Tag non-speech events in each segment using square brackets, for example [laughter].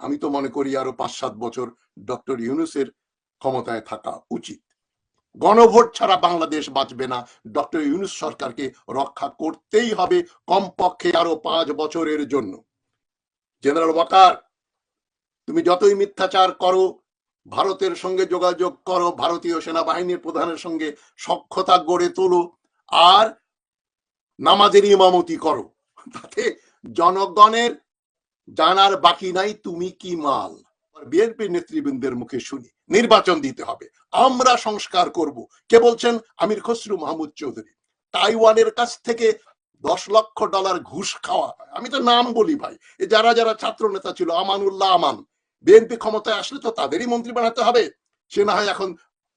আমি তো মনে করি আরও পাঁচ সাত বছর ডক্টর ইউনুসের ক্ষমতায় থাকা উচিত। গণভোট ছাড়া বাংলাদেশ বাঁচবে না। ডক্টর ইউনুস সরকারকে রক্ষা করতেই হবে কমপক্ষে আরও পাঁচ বছরের জন্য। জেনারেল ওয়াকার, তুমি যতই মিথ্যাচার করো, ভারতের সঙ্গে যোগাযোগ করো, ভারতীয় সেনাবাহিনীর প্রধানের সঙ্গে সক্ষতা গড়ে তোলো, আর নামাজের ইমামতি করো। তাতে জনগণের জানার বাকি নাই, তুমি কি মাল? বিএনপি নেতৃবৃন্দের মুখে শুনি, নির্বাচন দিতে হবে। আমরা সংস্কার করব। কে বলছেন? আমির খসরু মাহমুদ চৌধুরী। তাইওয়ানের কাছ থেকে দশ লক্ষ ডলার ঘুষ খাওয়া আমি তো নাম বলি ভাই। যারা যারা ছাত্র নেতা ছিল, আমানুল্লাহ আমান। বিএনপি ক্ষমতায় আসলে তো তাদেরই মন্ত্রী বানাতে হবে। সে না হয় এখন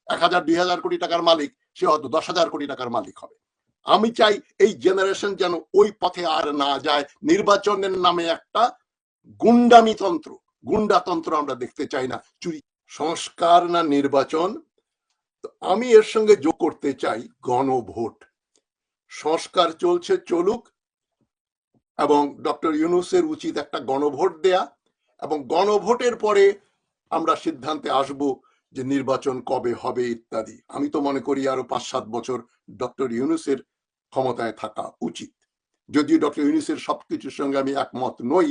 এক হাজার, দুই হাজার কোটি টাকার মালিক, সে হয়তো দশ হাজার কোটি টাকার মালিক হবে। আমি চাই এই জেনারেশন যেন ওই পথে আর না যায়। নির্বাচনের নামে একটা গুন্ডামি তন্ত্র গুন্ডাতন্ত্র আমরা দেখতে চাই না। চুরি, সংস্কার না নির্বাচন। আমি এর সঙ্গে যোগ করতে চাই গণভোট। সংস্কার চলছে, চলুক, এবং ডক্টর ইউনুসের উচিত একটা গণভোট দেয়া, এবং গণভোটের পরে আমরা সিদ্ধান্তে আসব যে নির্বাচন কবে হবে ইত্যাদি। আমি তো মনে করি আরও পাঁচ সাত বছর ডক্টর ইউনুসের ক্ষমতায় থাকা উচিত। যদিও ডক্টর ইউনুসের সবকিছুর সঙ্গে আমি একমত নই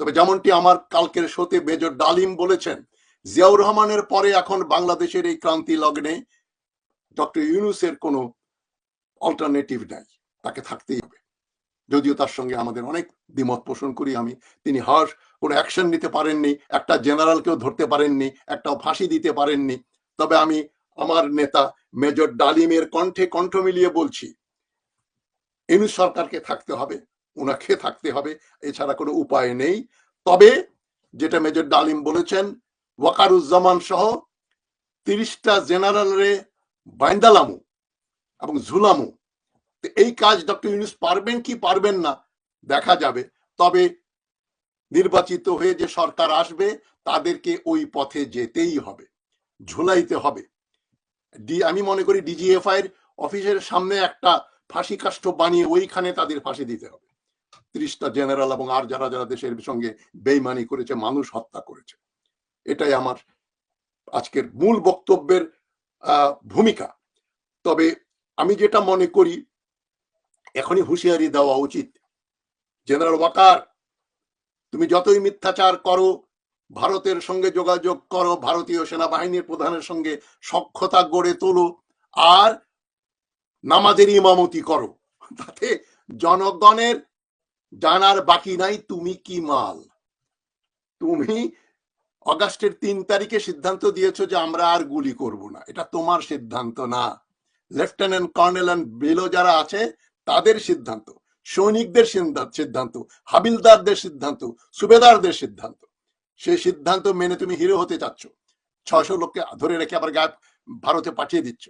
তবে যেমনটি আমার কালকের শোতে মেজর ডালিম বলেছেন, জিয়াউর রহমানের পরে এখন বাংলাদেশের এই ক্রান্তি লগ্নে ডক্টর ইউনুসের কোনো অল্টারনেটিভ নাই, তাকে থাকতেই হবে। যদিও তার সঙ্গে আমাদের অনেক দ্বিমত পোষণ করি আমি, তিনি হর্ষ কোনো অ্যাকশন নিতে পারেননি, একটা জেনারেলকেও ধরতে পারেননি, একটাও ফাঁসি দিতে পারেননি। তবে আমি আমার নেতা মেজর ডালিমের কণ্ঠে কণ্ঠ মিলিয়ে বলছি, ইউনুস সরকারকে থাকতে হবে। ওনাকে থাকতে হবে, এছাড়া কোনো উপায় নেই। তবে যেটা মেজর ডালিম বলেছেন, ওয়াকারুজ্জামান সহ তিরিশটা জেনারেলরে বাইন্দালামু এবং ঝুলামু। এই কাজ ডক্টর ইউনুস পারবেন কি পারবেন না, দেখা যাবে। তবে নির্বাচিত হয়ে যে সরকার আসবে, তাদেরকে ওই পথে যেতেই হবে, ঝুলাইতে হবে। ডি, আমি মনে করি ডিজিএফআই এর অফিসের সামনে একটা ফাঁসি কাষ্ঠ বানিয়ে ওইখানে তাদের ফাঁসি দিতে হবে। ত্রিশটা জেনারেল এবং আর যারা যারা দেশের সঙ্গে বেইমানি করেছে, মানুষ হত্যা করেছে। এটাই আমার আজকের মূল বক্তব্যের ভূমিকা। তবে আমি যেটা মনে করি, এখনই হুঁশিয়ারি দেওয়া উচিত। জেনারেল ওয়াকার, তুমি যতই মিথ্যাচার করো, ভারতের সঙ্গে যোগাযোগ করো, ভারতীয় সেনাবাহিনীর প্রধানের সঙ্গে সক্ষতা গড়ে তোলো, আর নামাজের ইমামতি করো। তাতে জনগণের জানার বাকি নাই, তুমি কি মাল? তুমি অগাস্টের তিন তারিখে সিদ্ধান্ত দিয়েছ যে আমরা আর গুলি করব না। এটা তোমার সিদ্ধান্ত না। লেফটেন্যান্ট কর্নেল অ্যান্ড বেলো যারা আছে, তাদের সিদ্ধান্ত। সৈনিকদের সিদ্ধান্ত হাবিলদারদের সিদ্ধান্ত। সুবেদারদের সিদ্ধান্ত। সেই সিদ্ধান্ত মেনে তুমি হিরো হতে চাচ্ছ। ছয়শো লোককে ধরে রেখে আবার গায়ে ভারতে পাঠিয়ে দিচ্ছ।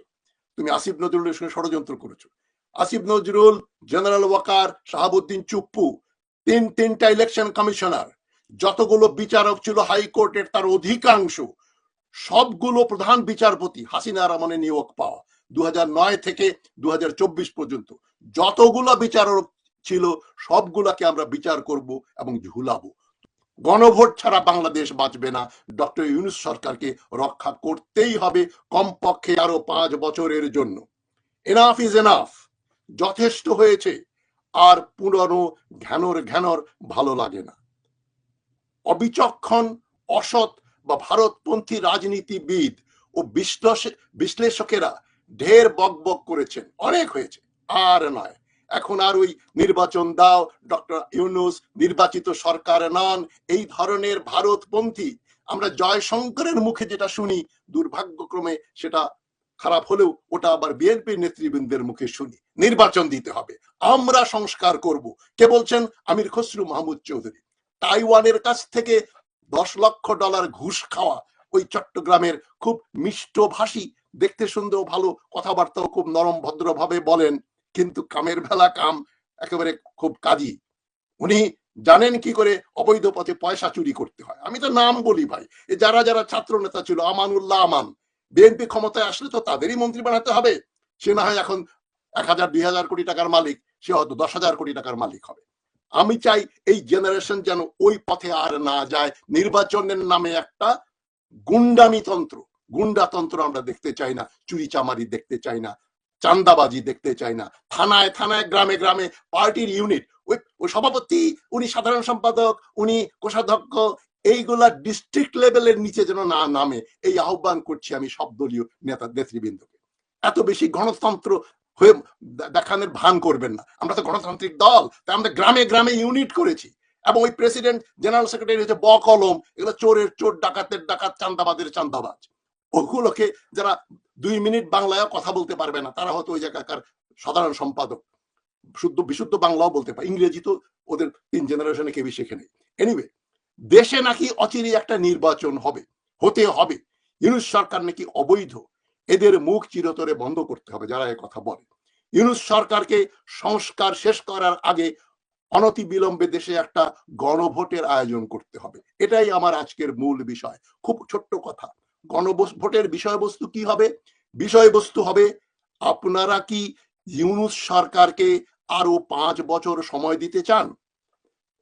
তুমি আসিফ নজরুলের সঙ্গে ষড়যন্ত্র করেছ। আসিফ নজরুল, জেনারেল ওয়াকার, শাহাবুদ্দিন চুপ্পু, তিন তিনটা ইলেকশন কমিশনার যতগুলো বিচারক ছিল হাইকোর্টের তার অধিকাংশ, সবগুলো প্রধান বিচারপতি হাসিনা রহমানের নিয়োগ পাওয়া দু থেকে দু পর্যন্ত। যতগুলো বিচারক ছিল, সবগুলাকে আমরা বিচার করব এবং ঝুলাবো। গণভোট ছাড়া বাংলাদেশ বাঁচবে না। ডক্টর ইউনুস সরকারকে রক্ষা করতেই হবে কমপক্ষে আরও পাঁচ বছরের জন্য। এনাফ ইজ এনাফ যথেষ্ট হয়েছে। আর পুরনো ঘ্যানর ঘ্যানর ভালো লাগে না। অবিচক্ষণ অসৎ বা ভারতপন্থী রাজনীতিবিদ ও বিশ্লেষ- বিশ্লেষকেরা ঢের বকবক করেছেন। অনেক হয়েছে। আর নয়, এখন আর ওই নির্বাচন দাও, ডক্টর ইউনুস, নির্বাচিত সরকার নন, এই ধরনের ভারতপন্থী। আমরা জয়শঙ্করের মুখে যেটা শুনি, দুর্ভাগ্যক্রমে সেটা খারাপ হলেও ওটা আবার বিএনপি নেতৃবৃন্দের মুখে শুনি। নির্বাচন দিতে হবে। আমরা সংস্কার করব। কে বলছেন? আমির খসরু মাহমুদ চৌধুরী। তাইওয়ানের কাছ থেকে দশ লক্ষ ডলার ঘুষ খাওয়া ওই চট্টগ্রামের খুব মিষ্টভাষী দেখতে সুন্দর, ভালো কথাবার্তাও খুব নরম ভদ্রভাবে বলেন, কিন্তু কামের ভেলা কাম একেবারে খুব কাজী। উনি জানেন কি করে অবৈধ পথে পয়সা চুরি করতে হয়। আমি তো নাম বলি ভাই। এ যারা যারা ছাত্র নেতা ছিল, আমানুল্লাহ আমান। বিএনপি ক্ষমতায় আসলে তো তাদেরই মন্ত্রী বানাতে হবে। সে না হয় এখন এক হাজার, দুই হাজার কোটি টাকার মালিক, সে হয়তো দশ হাজার কোটি টাকার মালিক হবে। আমি চাই এই জেনারেশন যেন ওই পথে আর না যায়। নির্বাচনের নামে একটা গুন্ডামি তন্ত্র। গুন্ডাতন্ত্র আমরা দেখতে চাই না চুরি চামারি দেখতে চাই না চান্দাবাজি দেখতে চাই না। থানায় থানায়, গ্রামে গ্রামে পার্টির ইউনিট ওই ওই সভাপতি, উনি সাধারণ সম্পাদক, উনি কোষাধ্যক্ষ, এইগুলা ডিস্ট্রিক্ট লেভেলের নিচে যেন না নামে। এই আহ্বান করছি আমি সব দলীয় নেতা, নেতৃবৃন্দকে। এত বেশি গণতন্ত্র হয়ে দেখানোর ভান করবেন না। আমরা তো গণতান্ত্রিক দল, তাই আমরা গ্রামে গ্রামে ইউনিট করেছি। এবং ওই প্রেসিডেন্ট জেনারেল সেক্রেটারি হচ্ছে ব কলম, এগুলো চোরের চোর, ডাকাতের ডাকাত, চান্দাবাদের চান্দাবাজ। ওগুলোকে যারা দুই মিনিট বাংলায় কথা বলতে পারবে না, তারা হয়তো ওই জায়গাকার সাধারণ সম্পাদক। শুদ্ধ, বিশুদ্ধ বাংলাও বলতে পারে। ইংরেজি তো ওদের তিন জেনারেশনে কেউই শেখে নেই। এনিওয়ে দেশে নাকি অচিরে একটা নির্বাচন হবে, হতে হবে। ইউনুস সরকার নাকি অবৈধ। এদের মুখ চিরতরে বন্ধ করতে হবে, যারা কথা বলে। ইউনুস সরকারকে সংস্কার শেষ করার আগে অনতি বিলম্বে দেশে একটা গণভোটের আয়োজন করতে হবে। এটাই আমার আজকের মূল বিষয়। খুব ছোট্ট কথা, গণভোটের বিষয়বস্তু কি হবে? বিষয়বস্তু হবে, আপনারা কি ইউনুস সরকারকে আরও পাঁচ বছর সময় দিতে চান?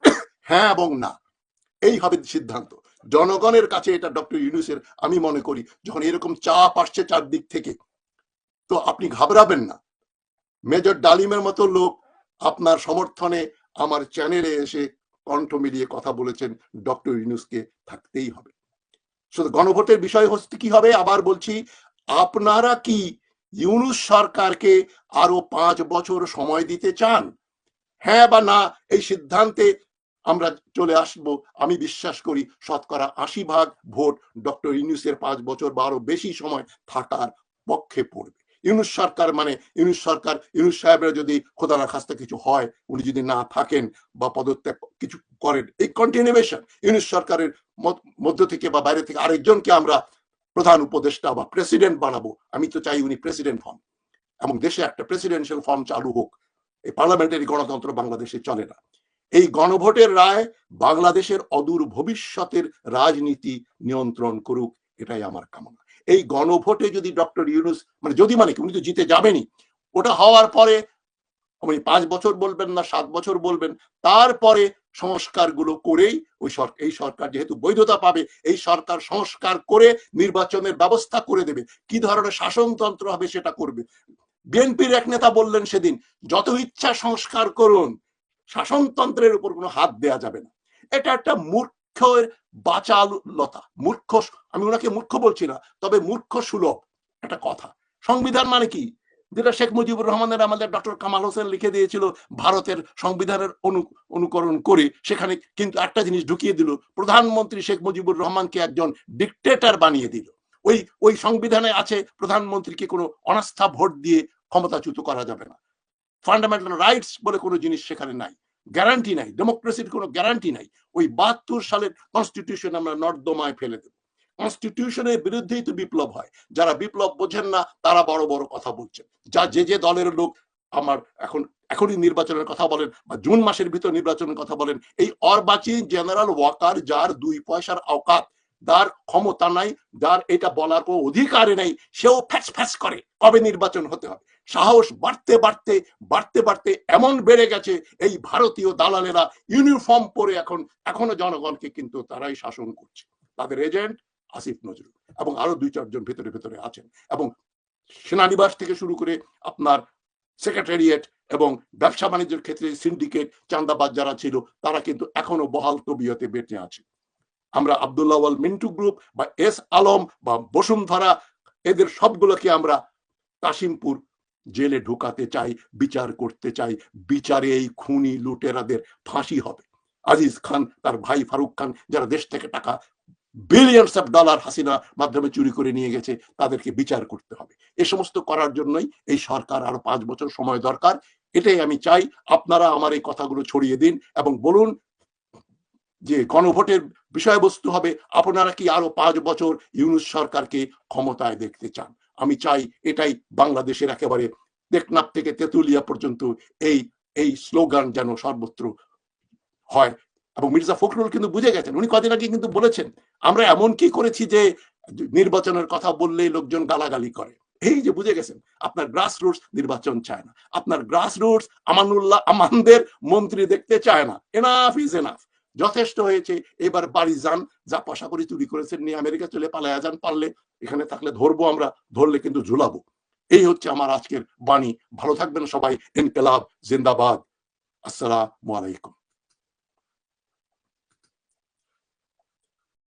[coughs] হ্যাঁ এবং না। এই হবে সিদ্ধান্ত। জনগণের কাছে এটা ডক্টর ইউনুসের, আমি মনে করি, যখন এরকম চাপ আসছে চারদিক থেকে, তো আপনি ঘাবড়াবেন না। মেজর ডালিমের মতো লোক আপনার সমর্থনে আমার চ্যানেলে এসে কণ্ঠ মিলিয়ে কথা বলেছেন, ডক্টর ইউনুসকে থাকতেই হবে। শুধু গণভোটের বিষয় হচ্ছে কি হবে, আবার বলছি, আপনারা কি ইউনুস সরকারকে আরও পাঁচ বছর সময় দিতে চান? হ্যাঁ বা না, এই সিদ্ধান্তে আমরা চলে আসব, আমি বিশ্বাস করি শতকরা আশি ভাগ ভোট ডক্টর ইউনুসের পাঁচ বছর বা আরও বেশি সময় থাকার পক্ষে পড়বে। ইউনুস সরকার মানে ইউনুস সরকার, ইউনুস সাহেবের যদি খোদা না খাস্তা কিছু হয়, উনি যদি না থাকেন বা পদত্যাগ কিছু করেন, এই কন্টিনিউশন ইউনুস সরকারের মধ্য থেকে বা বাইরে থেকে আরেকজনকে আমরা প্রধান উপদেষ্টা বা প্রেসিডেন্ট বানাবো। আমি তো চাই উনি প্রেসিডেন্ট হন। এবং দেশে একটা প্রেসিডেন্সিয়াল ফর্ম চালু হোক। এই পার্লামেন্টারি গণতন্ত্র বাংলাদেশে চলে না। এই গণভোটের রায় বাংলাদেশের অদূর ভবিষ্যতের রাজনীতি নিয়ন্ত্রণ করুক, এটাই আমার কামনা। এই গণভোটে যদি ডক্টর ইউনুস মানে যদি মানে উনি তো জিতে যাবেনি ওটা হওয়ার পরে উনি পাঁচ বছর বলবেন না, সাত বছর বলবেন, তারপরে সংস্কারগুলো করেই ওই সরকার এই সরকার যেহেতু বৈধতা পাবে, এই সরকার সংস্কার করে নির্বাচনের ব্যবস্থা করে দেবে। কি ধরনের শাসনতন্ত্র হবে সেটা করবে? বিএনপির এক নেতা বললেন সেদিন, যত ইচ্ছা সংস্কার করুন শাসনতন্ত্রের উপর কোনো হাত দেয়া যাবে না। এটা একটা মূর্খের বাচালতা। মূর্খ আমি ওনাকে মূর্খ বলছি না, তবে মূর্খ সুলভ। একটা কথা। সংবিধান মানে কি? যেটা শেখ মুজিবুর রহমানের আমাদের ডক্টর কামাল হোসেন লিখে দিয়েছিল, ভারতের সংবিধানের অনু অনুকরণ করে। সেখানে কিন্তু একটা জিনিস ঢুকিয়ে দিল। প্রধানমন্ত্রী শেখ মুজিবুর রহমানকে একজন ডিকটেটর বানিয়ে দিল। ওই ওই সংবিধানে আছে, প্রধানমন্ত্রীকে কোনো অনাস্থা ভোট দিয়ে ক্ষমতাচ্যুত করা যাবে না। ফান্ডামেন্টাল রাইটস বলে কোনো জিনিস সেখানে নাই। গ্যারান্টি নাই। ডেমোক্রেসির কোনো গ্যারান্টি নাই। ওই বাহাত্তর সালের কনস্টিটিউশন আমরা নর্দমায় ফেলে দেব। কনস্টিটিউশনের বিরুদ্ধেই তো বিপ্লব হয়। যারা বিপ্লব বোঝেন না, তারা বড় বড় কথা বলছেন। যা যে যে দলের লোক আমার এখন, এখনই নির্বাচনের কথা বলেন বা জুন মাসের ভিতর নির্বাচনের কথা বলেন, এই অর্বাচীন জেনারেল ওয়াকার যার দুই পয়সার আওকাত, যার ক্ষমতা নাই, যার এটা বলার কোনো অধিকারে নাই, সেও ফ্যাস ফ্যাস করে কবে নির্বাচন হতে হবে। সাহস বাড়তে বাড়তে বাড়তে বাড়তে এমন বেড়ে গেছে এই ভারতীয় দালালেরা ইউনিফর্ম পরে এখন, এখনও জনগণকে কিন্তু তারাই শাসন করছে। তাদের এজেন্ট আসিফ নজরুল এবং আরও দুই, চারজন ভেতরে ভেতরে আছেন এবং সেনানিবাস থেকে শুরু করে আপনার সেক্রেটারিয়েট এবং ব্যবসা বাণিজ্যের ক্ষেত্রে সিন্ডিকেট চান্দাবাজ যারা ছিল, তারা কিন্তু এখনও বহাল তবিয়তে বেঁচে আছে। আমরা আবদুল্লাহ ওয়াল মিন্টু গ্রুপ বা এস আলম বা বসুন্ধরা, এদের সবগুলোকে আমরা কাশিমপুর জেলে ঢুকাতে চাই, বিচার করতে চাই বিচারে এই খুনি লুটেরাদের ফাঁসি হবে। আজিজ খান, তার ভাই ফারুক খান, যারা দেশ থেকে টাকা বিলিয়নস অফ ডলার হাসিনা মাধ্যমে চুরি করে নিয়ে গেছে, তাদেরকে বিচার করতে হবে। এ সমস্ত করার জন্যই এই সরকার আরও পাঁচ বছর সময় দরকার। এটাই আমি চাই, আপনারা আমার এই কথাগুলো ছড়িয়ে দিন এবং বলুন যে গণভোটের বিষয়বস্তু হবে, আপনারা কি আরও পাঁচ বছর ইউনুস সরকারকে ক্ষমতায় দেখতে চান? আমি চাই এটাই বাংলাদেশের একেবারে টেকনাফ থেকে তেতুলিয়া পর্যন্ত এই এই স্লোগান যেন সর্বত্র হয়। এবং মির্জা ফখরুল কিন্তু বুঝে গেছেন, উনি কদিন আগে কিন্তু বলেছেন, আমরা এমন কি করেছি যে নির্বাচনের কথা বললেই লোকজন গালাগালি করে। এই যে বুঝে গেছেন, আপনার গ্রাস রুটস নির্বাচন চায় না। আপনার গ্রাস রুটস আমানুল্লাহ আমানদের মন্ত্রী দেখতে চায় না। এনাফ ইজ এনাফ যথেষ্ট হয়েছে। এবার বাড়ি যান, যা পয়সা করে চুরি করেছেন, নিয়ে আমেরিকা চলে পালায়া যান। পারলে এখানে থাকলে ধরবো আমরা, ধরলে কিন্তু ঝুলাবো। এই হচ্ছে আমার আজকের বাণী। ভালো থাকবেন সবাই। ইনকলাব, জিন্দাবাদ। আসসালামু আলাইকুম।